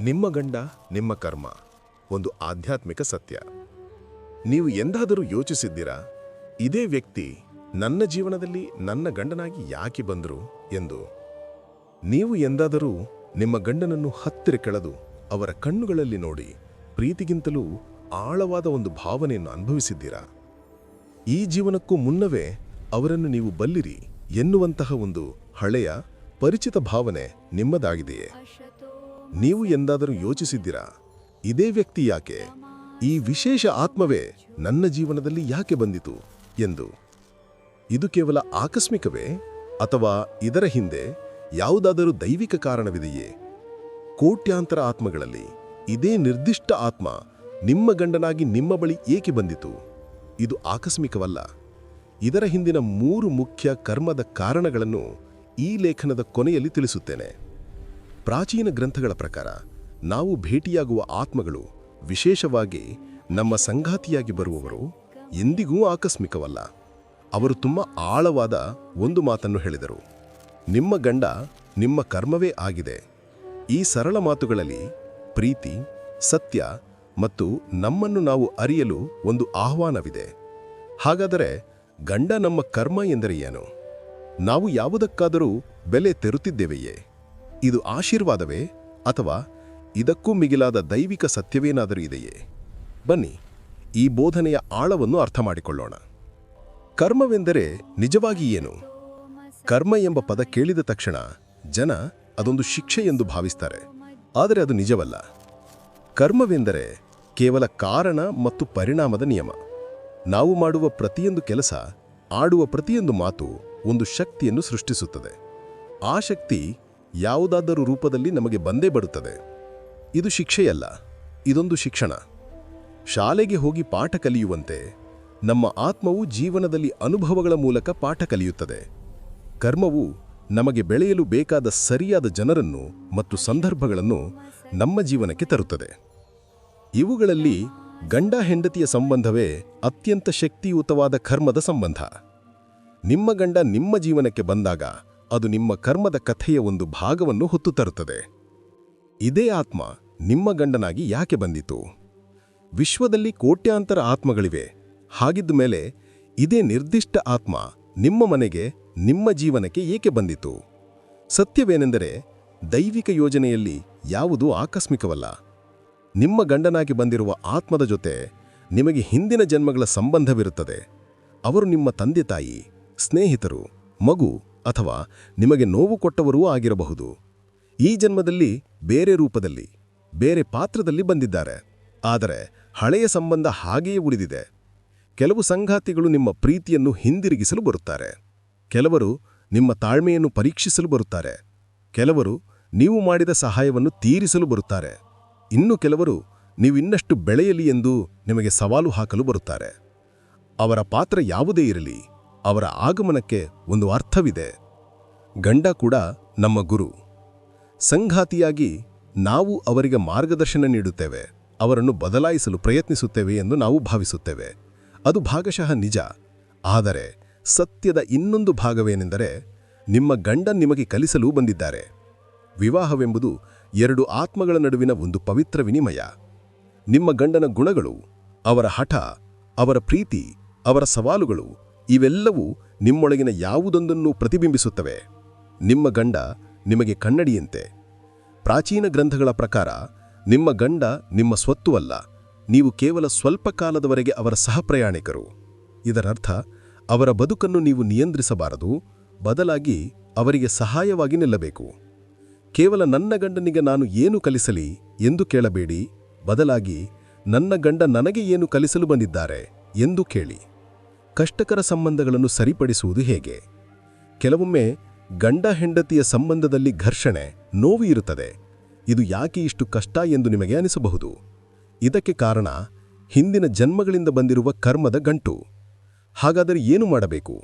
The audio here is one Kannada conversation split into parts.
ನಿಮ್ಮ ಗಂಡ, ನಿಮ್ಮ ಕರ್ಮ, ಒಂದು ಆಧ್ಯಾತ್ಮಿಕ ಸತ್ಯ. ನೀವು ಎಂದಾದರೂ ಯೋಚಿಸಿದ್ದೀರಾ, ಇದೇ ವ್ಯಕ್ತಿ ನನ್ನ ಜೀವನದಲ್ಲಿ ನನ್ನ ಗಂಡನಾಗಿ ಯಾಕೆ ಬಂದರು ಎಂದು? ನೀವು ಎಂದಾದರೂ ನಿಮ್ಮ ಗಂಡನನ್ನು ಹತ್ತಿರ ಕೆಳದು ಅವರ ಕಣ್ಣುಗಳಲ್ಲಿ ನೋಡಿ ಪ್ರೀತಿಗಿಂತಲೂ ಆಳವಾದ ಒಂದು ಭಾವನೆಯನ್ನು ಅನುಭವಿಸಿದ್ದೀರಾ? ಈ ಜೀವನಕ್ಕೂ ಮುನ್ನವೇ ಅವರನ್ನು ನೀವು ಬಲ್ಲಿರಿ ಎನ್ನುವಂತಹ ಒಂದು ಹಳೆಯ, ಪರಿಚಿತ ಭಾವನೆ ನಿಮ್ಮದಾಗಿದೆಯೇ. ನೀವು ಎಂದಾದರೂ ಯೋಚಿಸಿದ್ದೀರಾ? ಇದೇ ವ್ಯಕ್ತಿ ಯಾಕೆ? ಈ ವಿಶೇಷ ಆತ್ಮವೇ ನನ್ನ ಜೀವನದಲ್ಲಿ ಯಾಕೆ ಬಂದಿತು ಎಂದು? ಇದು ಕೇವಲ ಆಕಸ್ಮಿಕವೇ? ಅಥವಾ ಇದರ ಹಿಂದೆ ಯಾವುದಾದರೂ ದೈವಿಕ ಕಾರಣವಿದೆಯೇ? ಕೋಟ್ಯಾಂತರ ಆತ್ಮಗಳಲ್ಲಿ ಇದೇ ನಿರ್ದಿಷ್ಟ ಆತ್ಮ ನಿಮ್ಮ ಗಂಡನಾಗಿ ನಿಮ್ಮ ಬಳಿ ಏಕೆ ಬಂದಿತು? ಇದು ಆಕಸ್ಮಿಕವಲ್ಲ. ಇದರ ಹಿಂದಿನ ಮೂರು ಮುಖ್ಯ ಕರ್ಮದ ಕಾರಣಗಳನ್ನು ಈ ಲೇಖನದ ಕೊನೆಯಲ್ಲಿ ತಿಳಿಸುತ್ತೇನೆ. ಪ್ರಾಚೀನ ಗ್ರಂಥಗಳ ಪ್ರಕಾರ, ನಾವು ಭೇಟಿಯಾಗುವ ಆತ್ಮಗಳು ವಿಶೇಷವಾಗಿ ನಮ್ಮ ಸಂಗಾತಿಯಾಗಿ ಬರುವವರು ಎಂದಿಗೂ ಆಕಸ್ಮಿಕವಲ್ಲ. ಅವರು ತುಂಬ ಆಳವಾದ ಒಂದು ಮಾತನ್ನು ಹೇಳಿದರು. ನಿಮ್ಮ ಗಂಡ ನಿಮ್ಮ ಕರ್ಮವೇ ಆಗಿದೆ. ಈ ಸರಳ ಮಾತುಗಳಲ್ಲಿ ಪ್ರೀತಿ, ಸತ್ಯ ಮತ್ತು ನಮ್ಮನ್ನು ನಾವು ಅರಿಯಲು ಒಂದು ಆಹ್ವಾನವಿದೆ. ಹಾಗಾದರೆ ಗಂಡ ನಮ್ಮ ಕರ್ಮ ಎಂದರೆ ಏನು? ನಾವು ಯಾವುದಕ್ಕಾದರೂ ಬೆಲೆ ತೆರುತ್ತಿದ್ದೇವೆಯೇ? ಇದು ಆಶೀರ್ವಾದವೇ ಅಥವಾ ಇದಕ್ಕೂ ಮಿಗಿಲಾದ ದೈವಿಕ ಸತ್ಯವೇನಾದರೂ ಇದೆಯೇ? ಬನ್ನಿ, ಈ ಬೋಧನೆಯ ಆಳವನ್ನು ಅರ್ಥ ಮಾಡಿಕೊಳ್ಳೋಣ ಕರ್ಮವೆಂದರೆ ನಿಜವಾಗಿ ಏನು? ಕರ್ಮ ಎಂಬ ಪದ ಕೇಳಿದ ತಕ್ಷಣ ಜನ ಅದೊಂದು ಶಿಕ್ಷೆ ಎಂದು ಭಾವಿಸ್ತಾರೆ. ಆದರೆ ಅದು ನಿಜವಲ್ಲ. ಕರ್ಮವೆಂದರೆ ಕೇವಲ ಕಾರಣ ಮತ್ತು ಪರಿಣಾಮದ ನಿಯಮ. ನಾವು ಮಾಡುವ ಪ್ರತಿಯೊಂದು ಕೆಲಸ ಆಡುವ ಪ್ರತಿಯೊಂದು ಮಾತು ಒಂದು ಶಕ್ತಿಯನ್ನು ಸೃಷ್ಟಿಸುತ್ತದೆ. ಆ ಶಕ್ತಿ ಯಾವುದಾದರೂ ರೂಪದಲ್ಲಿ ನಮಗೆ ಬಂದೇ ಬರುತ್ತದೆ. ಇದು ಶಿಕ್ಷೆಯಲ್ಲ, ಇದೊಂದು ಶಿಕ್ಷಣ. ಶಾಲೆಗೆ ಹೋಗಿ ಪಾಠ ಕಲಿಯುವಂತೆ ನಮ್ಮ ಆತ್ಮವು ಜೀವನದಲ್ಲಿ ಅನುಭವಗಳ ಮೂಲಕ ಪಾಠ ಕಲಿಯುತ್ತದೆ. ಕರ್ಮವು ನಮಗೆ ಬೆಳೆಯಲು ಬೇಕಾದ ಸರಿಯಾದ ಜನರನ್ನು ಮತ್ತು ಸಂದರ್ಭಗಳನ್ನು ನಮ್ಮ ಜೀವನಕ್ಕೆ ತರುತ್ತದೆ. ಇವುಗಳಲ್ಲಿ ಗಂಡ ಹೆಂಡತಿಯ ಸಂಬಂಧವೇ ಅತ್ಯಂತ ಶಕ್ತಿಯುತವಾದ ಕರ್ಮದ ಸಂಬಂಧ. ನಿಮ್ಮ ಗಂಡ ನಿಮ್ಮ ಜೀವನಕ್ಕೆ ಬಂದಾಗ ಅದು ನಿಮ್ಮ ಕರ್ಮದ ಕಥೆಯ ಒಂದು ಭಾಗವನ್ನು ಹೊತ್ತು ತರುತ್ತದೆ ಇದೇ ಆತ್ಮ ನಿಮ್ಮ ಗಂಡನಾಗಿ ಯಾಕೆ ಬಂದಿತು? ವಿಶ್ವದಲ್ಲಿ ಕೋಟ್ಯಾಂತರ ಆತ್ಮಗಳಿವೆ. ಹಾಗಿದ್ದ ಮೇಲೆ ಇದೇ ನಿರ್ದಿಷ್ಟ ಆತ್ಮ ನಿಮ್ಮ ಮನೆಗೆ, ನಿಮ್ಮ ಜೀವನಕ್ಕೆ ಏಕೆ ಬಂದಿತು? ಸತ್ಯವೇನೆಂದರೆ ದೈವಿಕ ಯೋಜನೆಯಲ್ಲಿ ಯಾವುದು ಆಕಸ್ಮಿಕವಲ್ಲ. ನಿಮ್ಮ ಗಂಡನಾಗಿ ಬಂದಿರುವ ಆತ್ಮದ ಜೊತೆ ನಿಮಗೆ ಹಿಂದಿನ ಜನ್ಮಗಳ ಸಂಬಂಧವಿರುತ್ತದೆ. ಅವರು ನಿಮ್ಮ ತಂದೆ ತಾಯಿ, ಸ್ನೇಹಿತರು, ಮಗು ಅಥವಾ ನಿಮಗೆ ನೋವು ಕೊಟ್ಟವರೂ ಆಗಿರಬಹುದು. ಈ ಜನ್ಮದಲ್ಲಿ ಬೇರೆ ರೂಪದಲ್ಲಿ, ಬೇರೆ ಪಾತ್ರದಲ್ಲಿ ಬಂದಿದ್ದಾರೆ. ಆದರೆ ಹಳೆಯ ಸಂಬಂಧ ಹಾಗೆಯೇ ಉಳಿದಿದೆ. ಕೆಲವು ಸಂಗಾತಿಗಳು ನಿಮ್ಮ ಪ್ರೀತಿಯನ್ನು ಹಿಂದಿರುಗಿಸಲು ಬರುತ್ತಾರೆ. ಕೆಲವರು ನಿಮ್ಮ ತಾಳ್ಮೆಯನ್ನು ಪರೀಕ್ಷಿಸಲು ಬರುತ್ತಾರೆ. ಕೆಲವರು ನೀವು ಮಾಡಿದ ಸಹಾಯವನ್ನು ತೀರಿಸಲು ಬರುತ್ತಾರೆ. ಇನ್ನು ಕೆಲವರು ನೀವಿನ್ನಷ್ಟು ಬೆಳೆಯಲಿ ಎಂದು ನಿಮಗೆ ಸವಾಲು ಹಾಕಲು ಬರುತ್ತಾರೆ. ಅವರ ಪಾತ್ರ ಯಾವುದೇ ಇರಲಿ. ಅವರ ಆಗಮನಕ್ಕೆ ಒಂದು ಅರ್ಥವಿದೆ. ಗಂಡ ಕೂಡ ನಮ್ಮ ಗುರು. ಸಂಘಾತಿಯಾಗಿ ನಾವು ಅವರಿಗೆ ಮಾರ್ಗದರ್ಶನ ನೀಡುತ್ತೇವೆ. ಅವರನ್ನು ಬದಲಾಯಿಸಲು ಪ್ರಯತ್ನಿಸುತ್ತೇವೆ ಎಂದು ನಾವು ಭಾವಿಸುತ್ತೇವೆ. ಅದು ಭಾಗಶಃ ನಿಜ. ಆದರೆ ಸತ್ಯದ ಇನ್ನೊಂದು ಭಾಗವೇನೆಂದರೆ ನಿಮ್ಮ ಗಂಡ ನಿಮಗೆ ಕಲಿಸಲು ಬಂದಿದ್ದಾರೆ. ವಿವಾಹವೆಂಬುದು ಎರಡು ಆತ್ಮಗಳ ನಡುವಿನ ಒಂದು ಪವಿತ್ರ ವಿನಿಮಯ. ನಿಮ್ಮ ಗಂಡನ ಗುಣಗಳು, ಅವರ ಹಠ, ಅವರ ಪ್ರೀತಿ, ಅವರ ಸವಾಲುಗಳು ಇವೆಲ್ಲವೂ ನಿಮ್ಮೊಳಗಿನ ಯಾವುದೊಂದನ್ನು ಪ್ರತಿಬಿಂಬಿಸುತ್ತವೆ. ನಿಮ್ಮ ಗಂಡ ನಿಮಗೆ ಕನ್ನಡಿಯಂತೆ. ಪ್ರಾಚೀನ ಗ್ರಂಥಗಳ ಪ್ರಕಾರ ನಿಮ್ಮ ಗಂಡ ನಿಮ್ಮ ಸ್ವತ್ತು ಅಲ್ಲ. ನೀವು ಕೇವಲ ಸ್ವಲ್ಪ ಕಾಲದವರೆಗೆ ಅವರ ಸಹಪ್ರಯಾಣಿಕರು. ಇದರರ್ಥ, ಅವರ ಬದುಕನ್ನು ನೀವು ನಿಯಂತ್ರಿಸಬಾರದು, ಬದಲಾಗಿ ಅವರಿಗೆ ಸಹಾಯವಾಗಿ ನಿಲ್ಲಬೇಕು. ಕೇವಲ ನನ್ನ ಗಂಡನಿಗೆ ನಾನು ಏನು ಕಲಿಸಲಿ ಎಂದು ಕೇಳಬೇಡಿ, ಬದಲಾಗಿ ನನ್ನ ಗಂಡ ನನಗೆ ಏನು ಕಲಿಸಲು ಬಂದಿದ್ದಾರೆ ಎಂದು ಕೇಳಿ. ಕಷ್ಟಕರ ಸಂಬಂಧಗಳನ್ನು ಸರಿಪಡಿಸುವುದು ಹೇಗೆ? ಕೆಲವೊಮ್ಮೆ ಗಂಡ ಹೆಂಡತಿಯ ಸಂಬಂಧದಲ್ಲಿ ಘರ್ಷಣೆ, ನೋವು ಇರುತ್ತದೆ. ಇದು ಯಾಕೆ ಇಷ್ಟು ಕಷ್ಟ ಎಂದು ನಿಮಗೆ ಅನಿಸಬಹುದು? ಇದಕ್ಕೆ ಕಾರಣ ಹಿಂದಿನ ಜನ್ಮಗಳಿಂದ ಬಂದಿರುವ ಕರ್ಮದ ಗಂಟು. ಹಾಗಾದರೆ ಏನು ಮಾಡಬೇಕು?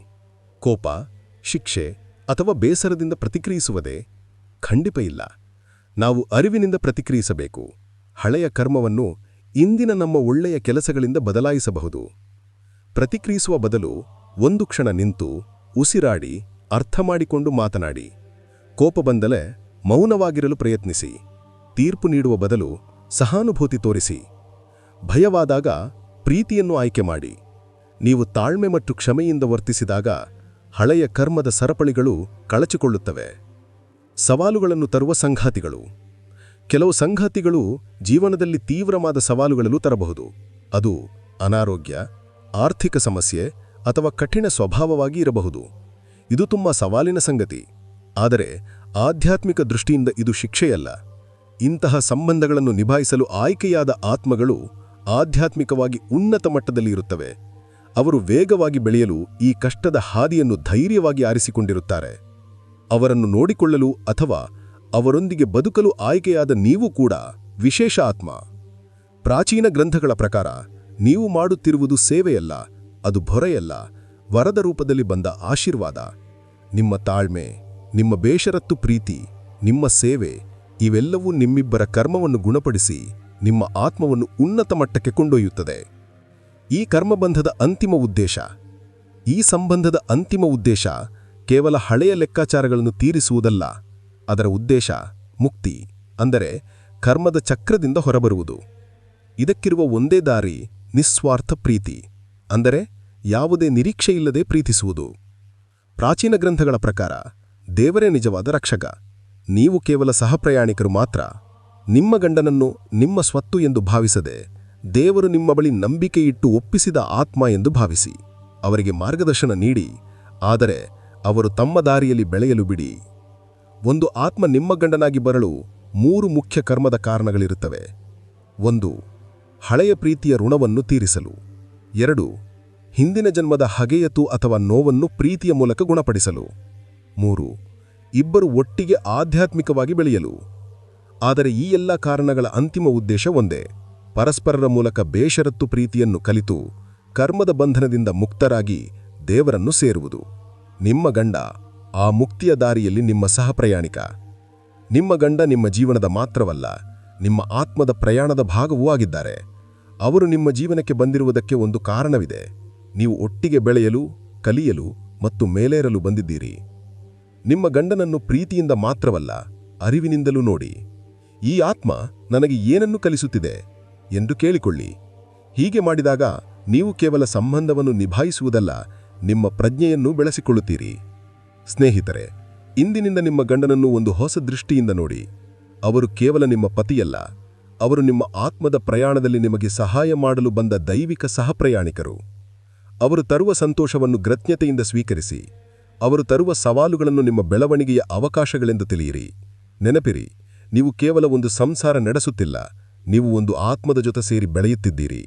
ಕೋಪ, ಶಿಕ್ಷೆ ಅಥವಾ ಬೇಸರದಿಂದ ಪ್ರತಿಕ್ರಿಯಿಸುವುದೇ? ಖಂಡಿತ ಇಲ್ಲ. ನಾವು ಅರಿವಿನಿಂದ ಪ್ರತಿಕ್ರಿಯಿಸಬೇಕು. ಹಳೆಯ ಕರ್ಮವನ್ನು ಇಂದಿನ ನಮ್ಮ ಒಳ್ಳೆಯ ಕೆಲಸಗಳಿಂದ ಬದಲಾಯಿಸಬಹುದು. ಪ್ರತಿಕ್ರಿಯಿಸುವ ಬದಲು ಒಂದು ಕ್ಷಣ ನಿಂತು ಉಸಿರಾಡಿ ಅರ್ಥ ಮಾಡಿಕೊಂಡು ಮಾತನಾಡಿ. ಕೋಪ ಬಂದಲೆ ಮೌನವಾಗಿರಲು ಪ್ರಯತ್ನಿಸಿ. ತೀರ್ಪು ನೀಡುವ ಬದಲು ಸಹಾನುಭೂತಿ ತೋರಿಸಿ. ಭಯವಾದಾಗ ಪ್ರೀತಿಯನ್ನು ಆಯ್ಕೆ ಮಾಡಿ. ನೀವು ತಾಳ್ಮೆ ಮತ್ತು ಕ್ಷಮೆಯಿಂದ ವರ್ತಿಸಿದಾಗ ಹಳೆಯ ಕರ್ಮದ ಸರಪಳಿಗಳು ಕಳಚಿಕೊಳ್ಳುತ್ತವೆ. ಸವಾಲುಗಳನ್ನು ತರುವ ಸಂಘಾತಿಗಳು ಕೆಲವು ಸಂಘಾತಿಗಳು ಜೀವನದಲ್ಲಿ ತೀವ್ರವಾದ ಸವಾಲುಗಳಲ್ಲೂ ತರಬಹುದು. ಅದು ಅನಾರೋಗ್ಯ ಆರ್ಥಿಕ ಸಮಸ್ಯೆ ಅಥವಾ ಕಠಿಣ ಸ್ವಭಾವವಾಗಿ ಇರಬಹುದು. ಇದು ತುಂಬ ಸವಾಲಿನ ಸಂಗತಿ. ಆದರೆ ಆಧ್ಯಾತ್ಮಿಕ ದೃಷ್ಟಿಯಿಂದ ಇದು ಶಿಕ್ಷೆಯಲ್ಲ. ಇಂತಹ ಸಂಬಂಧಗಳನ್ನು ನಿಭಾಯಿಸಲು ಆಯ್ಕೆಯಾದ ಆತ್ಮಗಳು ಆಧ್ಯಾತ್ಮಿಕವಾಗಿ ಉನ್ನತ ಮಟ್ಟದಲ್ಲಿ ಇರುತ್ತವೆ. ಅವರು ವೇಗವಾಗಿ ಬೆಳೆಯಲು ಈ ಕಷ್ಟದ ಹಾದಿಯನ್ನು ಧೈರ್ಯವಾಗಿ ಆರಿಸಿಕೊಂಡಿರುತ್ತಾರೆ. ಅವರನ್ನು ನೋಡಿಕೊಳ್ಳಲು ಅಥವಾ ಅವರೊಂದಿಗೆ ಬದುಕಲು ಆಯ್ಕೆಯಾದ ನೀವು ಕೂಡ ವಿಶೇಷ ಆತ್ಮ. ಪ್ರಾಚೀನ ಗ್ರಂಥಗಳ ಪ್ರಕಾರ ನೀವು ಮಾಡುತ್ತಿರುವುದು ಸೇವೆಯಲ್ಲ, ಅದು ಭೊರೆಯಲ್ಲ, ವರದ ರೂಪದಲ್ಲಿ ಬಂದ ಆಶೀರ್ವಾದ. ನಿಮ್ಮ ತಾಳ್ಮೆ, ನಿಮ್ಮ ಬೇಷರತ್ತು ಪ್ರೀತಿ, ನಿಮ್ಮ ಸೇವೆ, ಇವೆಲ್ಲವೂ ನಿಮ್ಮಿಬ್ಬರ ಕರ್ಮವನ್ನು ಗುಣಪಡಿಸಿ ನಿಮ್ಮ ಆತ್ಮವನ್ನು ಉನ್ನತ ಮಟ್ಟಕ್ಕೆ ಕೊಂಡೊಯ್ಯುತ್ತದೆ. ಈ ಕರ್ಮಬಂಧದ ಅಂತಿಮ ಉದ್ದೇಶ, ಈ ಸಂಬಂಧದ ಅಂತಿಮ ಉದ್ದೇಶ ಕೇವಲ ಹಳೆಯ ಲೆಕ್ಕಾಚಾರಗಳನ್ನು ತೀರಿಸುವುದಲ್ಲ, ಅದರ ಉದ್ದೇಶ ಮುಕ್ತಿ, ಅಂದರೆ ಕರ್ಮದ ಚಕ್ರದಿಂದ ಹೊರಬರುವುದು. ಇದಕ್ಕಿರುವ ಒಂದೇ ದಾರಿ ನಿಸ್ವಾರ್ಥ ಪ್ರೀತಿ, ಅಂದರೆ ಯಾವುದೇ ನಿರೀಕ್ಷೆಯಿಲ್ಲದೆ ಪ್ರೀತಿಸುವುದು. ಪ್ರಾಚೀನ ಗ್ರಂಥಗಳ ಪ್ರಕಾರ, ದೇವರೇ ನಿಜವಾದ ರಕ್ಷಕ. ನೀವು ಕೇವಲ ಸಹಪ್ರಯಾಣಿಕರು ಮಾತ್ರ. ನಿಮ್ಮ ಗಂಡನನ್ನು ನಿಮ್ಮ ಸ್ವತ್ತು ಎಂದು ಭಾವಿಸದೆ, ದೇವರು ನಿಮ್ಮ ಬಳಿ ನಂಬಿಕೆಯಿಟ್ಟು ಒಪ್ಪಿಸಿದ ಆತ್ಮ ಎಂದು ಭಾವಿಸಿ. ಅವರಿಗೆ ಮಾರ್ಗದರ್ಶನ ನೀಡಿ, ಆದರೆ ಅವರು ತಮ್ಮ ದಾರಿಯಲ್ಲಿ ಬೆಳೆಯಲು ಬಿಡಿ. ಒಂದು ಆತ್ಮ ನಿಮ್ಮ ಗಂಡನಾಗಿ ಬರಲು ಮೂರು ಮುಖ್ಯ ಕರ್ಮದ ಕಾರಣಗಳಿರುತ್ತವೆ. ಒಂದು ಹಳೆಯ ಪ್ರೀತಿಯ ಋಣವನ್ನು ತೀರಿಸಲು. ಎರಡು, ಹಿಂದಿನ ಜನ್ಮದ ಹಗೆಯತು ಅಥವಾ ನೋವನ್ನು ಪ್ರೀತಿಯ ಮೂಲಕ ಗುಣಪಡಿಸಲು. ಮೂರು, ಇಬ್ಬರು ಒಟ್ಟಿಗೆ ಆಧ್ಯಾತ್ಮಿಕವಾಗಿ ಬೆಳೆಯಲು. ಆದರೆ ಈ ಎಲ್ಲ ಕಾರಣಗಳ ಅಂತಿಮ ಉದ್ದೇಶ ಒಂದೇ. ಪರಸ್ಪರರ ಮೂಲಕ ಬೇಷರತ್ತು ಪ್ರೀತಿಯನ್ನು ಕಲಿತು, ಕರ್ಮದ ಬಂಧನದಿಂದ ಮುಕ್ತರಾಗಿ ದೇವರನ್ನು ಸೇರುವುದು. ನಿಮ್ಮ ಗಂಡ, ಆ ಮುಕ್ತಿಯ ದಾರಿಯಲ್ಲಿ ನಿಮ್ಮ ಸಹಪ್ರಯಾಣಿಕ. ನಿಮ್ಮ ಗಂಡ ನಿಮ್ಮ ಜೀವನದ ಮಾತ್ರವಲ್ಲ ನಿಮ್ಮ ಆತ್ಮದ ಪ್ರಯಾಣದ ಭಾಗವೂ ಆಗಿದ್ದಾರೆ. ಅವರು ನಿಮ್ಮ ಜೀವನಕ್ಕೆ ಬಂದಿರುವುದಕ್ಕೆ ಒಂದು ಕಾರಣವಿದೆ. ನೀವು ಒಟ್ಟಿಗೆ ಬೆಳೆಯಲು, ಕಲಿಯಲು ಮತ್ತು ಮೇಲೇರಲು ಬಂದಿದ್ದೀರಿ. ನಿಮ್ಮ ಗಂಡನನ್ನು ಪ್ರೀತಿಯಿಂದ ಮಾತ್ರವಲ್ಲ, ಅರಿವಿನಿಂದಲೂ ನೋಡಿ. ಈ ಆತ್ಮ ನನಗೆ ಏನನ್ನು ಕಲಿಸುತ್ತಿದೆ ಎಂದು ಕೇಳಿಕೊಳ್ಳಿ. ಹೀಗೆ ಮಾಡಿದಾಗ ನೀವು ಕೇವಲ ಸಂಬಂಧವನ್ನು ನಿಭಾಯಿಸುವುದಲ್ಲ, ನಿಮ್ಮ ಪ್ರಜ್ಞೆಯನ್ನು ಬೆಳೆಸಿಕೊಳ್ಳುತ್ತೀರಿ. ಸ್ನೇಹಿತರೆ, ಇಂದಿನಿಂದ ನಿಮ್ಮ ಗಂಡನನ್ನು ಒಂದು ಹೊಸ ದೃಷ್ಟಿಯಿಂದ ನೋಡಿ. ಅವರು ಕೇವಲ ನಿಮ್ಮ ಪತಿಯಲ್ಲ, ಅವರು ನಿಮ್ಮ ಆತ್ಮದ ಪ್ರಯಾಣದಲ್ಲಿ ನಿಮಗೆ ಸಹಾಯ ಮಾಡಲು ಬಂದ ದೈವಿಕ ಸಹಪ್ರಯಾಣಿಕರು. ಅವರು ತರುವ ಸಂತೋಷವನ್ನು ಗ್ರಜ್ಞತೆಯಿಂದ ಸ್ವೀಕರಿಸಿ, ಅವರು ತರುವ ಸವಾಲುಗಳನ್ನು ನಿಮ್ಮ ಬೆಳವಣಿಗೆಯ ಅವಕಾಶಗಳೆಂದು ತಿಳಿಯಿರಿ. ನೆನಪಿರಿ, ನೀವು ಕೇವಲ ಒಂದು ಸಂಸಾರ ನಡೆಸುತ್ತಿಲ್ಲ, ನೀವು ಒಂದು ಆತ್ಮದ ಜೊತೆ ಸೇರಿ ಬೆಳೆಯುತ್ತಿದ್ದೀರಿ.